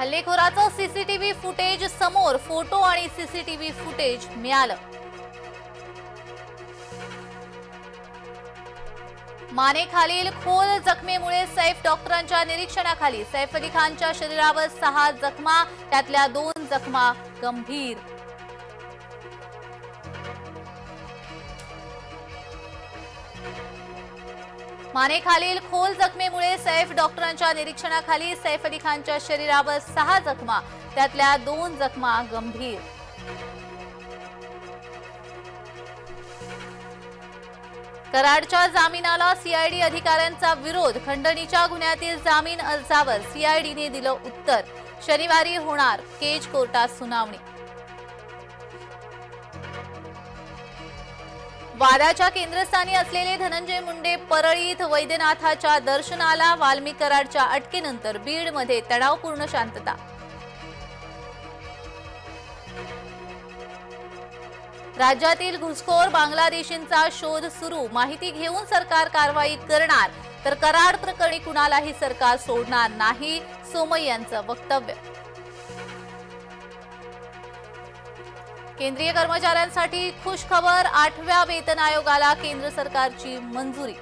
हल्लेखोराचं CCTV footage समोर photo आणि CCTV footage मिळालं. मानेखालील खोल जखमेमुळे सैफ डॉक्टरांच्या निरीक्षणाखाली सैफ अली खानच्या शरीरावर सहा जखमा त्यातल्या दोन जखमा गंभीर. मानेखालील खोल जखमेमुळे सैफ डॉक्टरांच्या निरीक्षणाखाली सैफ अली खानच्या शरीरावर सहा जखमा त्यातल्या दोन जखमा गंभीर. कराडच्या जामिनाला सीआयडी अधिकाऱ्यांचा विरोध खंडणीच्या गुन्ह्यातील जामीन अर्जावर सीआयडीने दिलं उत्तर. शनिवारी होणार केज कोर्टात सुनावणी. वादाच्या केंद्रस्थानी असलेले धनंजय मुंडे परळीत वैद्यनाथाच्या दर्शनाला वाल्मी कराडच्या अटकेनंतर बीडमध्ये तणावपूर्ण शांतता. राज्यातील घुसखोर बांगलादेशींचा शोध सुरू. माहिती घेऊन सरकार कारवाई करणार. तर कराड प्रकरणी कुणालाही सरकार सोडणार नाही सोमय यांचं वक्तव्य. केंद्रीय कर्मचाऱ्यांसाठी खुश खबर आठव्या वेतन आयोगाला केंद्र सरकारची मंजुरी